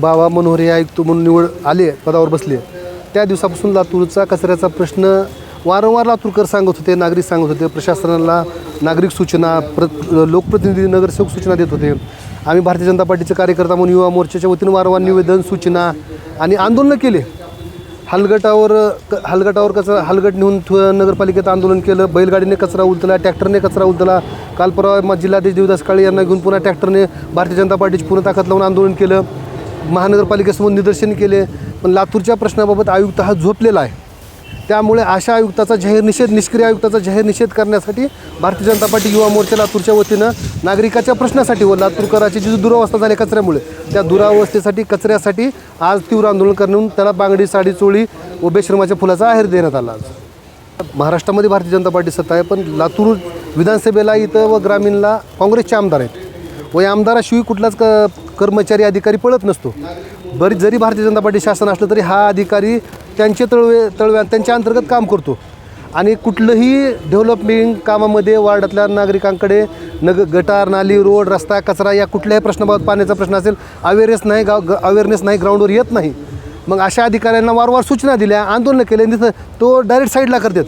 बाबा मनोहरे आयुक्त म्हणून निवड आले पदावर बसले त्या दिवसापासून लातूरचा कचऱ्याचा प्रश्न वारंवार लातूरकर सांगत होते नागरिक सांगत होते प्रशासनाला नागरिक सूचना प्र लोकप्रतिनिधी नगरसेवक सूचना देत होते. आम्ही भारतीय जनता पार्टीचे कार्यकर्ता म्हणून युवा मोर्चाच्या वतीनं वारंवार निवेदन सूचना आणि आंदोलनं केले. हलगटावर क हलगटावर कचरा हलगट नेऊन नगरपालिकेत आंदोलन केलं. बैलगाडीने कचरा उलतला ट्रॅक्टरने कचरा उलतला काल परवा म- जिल्हाधीश देवदास काळे यांना घेऊन पुन्हा ट्रॅक्टरने भारतीय जनता पार्टीची पूर्ण ताकद लावून आंदोलन केलं. महानगरपालिकेसमोर निदर्शन केले पण लातूरच्या प्रश्नाबाबत आयुक्त हा झोपलेला आहे. त्यामुळे अशा आयुक्ताचा जाहीर निषेध निष्क्रिय आयुक्ताचा जाहीर निषेध करण्यासाठी भारतीय जनता पार्टी युवा मोर्चा लातूरच्या वतीनं नागरिकाच्या प्रश्नासाठी व लातूरकराची जी दुरावस्था झाली कचऱ्यामुळे त्या दुरावस्थेसाठी कचऱ्यासाठी आज तीव्र आंदोलन करून त्याला बांगडी साडी चोळी व बेश्रमाच्या फुलाचा आहेर देण्यात आला आज. महाराष्ट्रामध्ये भारतीय जनता पार्टी सत्ता आहे पण लातूर विधानसभेला इथं व ग्रामीणला काँग्रेसचे आमदार आहेत. व या आमदाराशिवाय कुठलाच क कर्मचारी अधिकारी पळत नसतो. बरी जरी भारतीय जनता पार्टी शासन असलं तरी हा अधिकारी त्यांचे तळवे तळव्या त्यांच्या अंतर्गत काम करतो. आणि कुठलंही डेव्हलपमेंट कामामध्ये वार्डातल्या नागरिकांकडे नग गटार नाली रोड रस्ता कचरा या कुठल्याही प्रश्नाबाबत पाण्याचा प्रश्न असेल अवेअरनेस नाही गाव अवेअरनेस नाही ग्राउंडवर येत नाही. मग अशा अधिकाऱ्यांना वारंवार सूचना दिल्या आंदोलन केले तिथं तो डायरेक्ट साईडला करतात.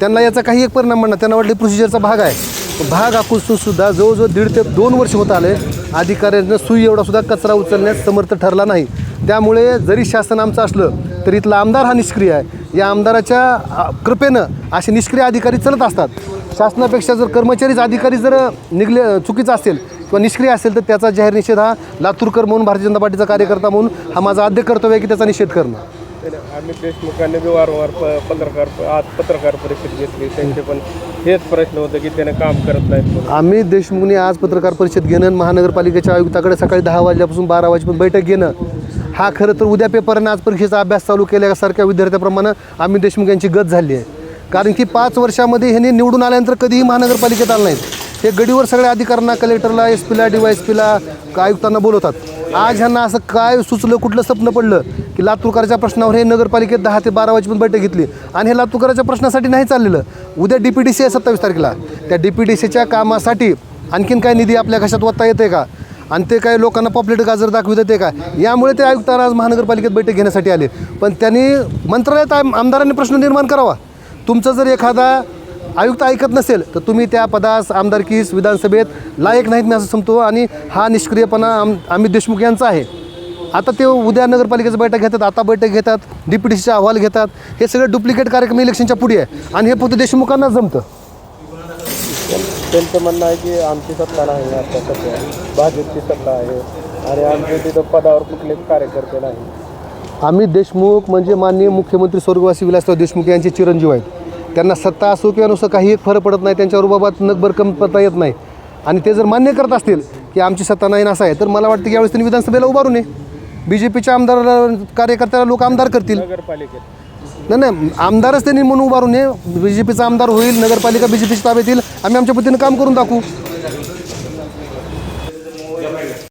त्यांना याचा काही एक परिणाम म्हणणार त्यांना वाटले प्रोसिजरचा भाग आहे. भाग आखून सुद्धा जवळजवळ दीड ते दोन वर्ष होत आले. अधिकाऱ्यांना सुई एवढा सुद्धा कचरा उचलण्यास समर्थ ठरला नाही. त्यामुळे जरी शासन आमचं असलं तरी इथला आमदार हा निष्क्रिय आहे. या आमदाराच्या कृपेनं असे निष्क्रिय अधिकारी चलत असतात. शासनापेक्षा जर कर्मचारीच अधिकारी जर निघले चुकीचा असेल किंवा निष्क्रिय असेल तर त्याचा जाहीर निषेध हा लातूरकर म्हणून भारतीय जनता पार्टीचा कार्यकर्ता म्हणून हा माझा आद्य कर्तव्य आहे की त्याचा निषेध करणं. आम्ही देशमुखांनी बी वारंवार प- पत्रकार आज पत्रकार परिषद घेतली. त्यांचे पण हेच प्रश्न होतं की त्याने काम करत नाहीत म्हणून. आम्ही देशमुखने आज पत्रकार परिषद घेणं आणि महानगरपालिकेच्या आयुक्ताकडे सकाळी दहा वाजल्यापासून बारा वाजेपर्यंत बैठक घेणं हा खरं तर उद्या पेपरने आज परीक्षेचा अभ्यास चालू केल्यासारख्या विद्यार्थ्याप्रमाणे आम्ही देशमुख यांची गत झाली आहे. कारण की पाच वर्षामध्ये ह्यांनी निवडून आल्यानंतर कधीही महानगरपालिकेत आलं नाहीत. हे गडीवर सगळ्या अधिकाऱ्यांना कलेक्टरला एस पीला डी वाय एस पीला आयुक्तांना बोलवतात. आज ह्यांना असं काय सुचलं कुठलं स्वप्न पडलं की लातूरकराच्या प्रश्नावर हे नगरपालिकेत दहा ते बारा वाजेपर्यंत बैठक घेतली आणि हे लातूरकराच्या प्रश्नासाठी नाही चाललेलं. उद्या डी पी डी सी आहे सत्तावीस तारखेला. त्या डी पी डी सीच्या कामासाठी आणखीन काय निधी आपल्या कशात वत्ता येते का? आणि ते काय लोकांना पॉपलेट गाजर दाखवित ते का? यामुळे ते आयुक्तांना आज महानगरपालिकेत बैठक घेण्यासाठी आले. पण त्यांनी मंत्रालयात आमदारांनी प्रश्न निर्माण करावा. तुमचं जर एखादा आयुक्त ऐकत नसेल तर तुम्ही त्या पदास आमदारकीस विधानसभेत लायक नाहीत मी असं समतो आणि हा निष्क्रियपणा आम अमित देशमुख यांचा आहे. आता ते उद्या नगरपालिकेचं बैठक घेतात आता बैठक घेतात डी पी डी सीचा अहवाल घेतात हे सगळे डुप्लिकेट कार्यक्रम इलेक्शनच्या पुढे आहे आणि हे फक्त देशमुखांनाच जमतं. त्यांचं म्हणणं आहे की आमची सत्ता नाही आता सध्या भाजपची सत्ता आहे. आणि आमचे तिथं पदावर कुठलेच कार्यकर्ते नाही आम्ही देशमुख म्हणजे माननीय मुख्यमंत्री स्वर्गवासी विलासराव देशमुख यांचे चिरंजीव आहेत. त्यांना सत्ता असो किंवा नुसतं काही एक फरक पडत नाही त्यांच्यावर बाबा नकभर कमपता येत नाही. आणि ते जर मान्य करत असतील की आमची सत्ता नाही नसा आहे तर मला वाटतं की यावेळेस त्यांनी विधानसभेला उभारू नये. बी जे पीच्या आमदार कार्यकर्त्याला लोक आमदार करतील. नाही नाही आमदारच त्यांनी म्हणून उभारू नये. बी जे पीचा आमदार होईल नगरपालिका बी जे पीच्या ताब्यात येईल. आम्ही आमच्या पद्धतीनं काम करून दाखवू.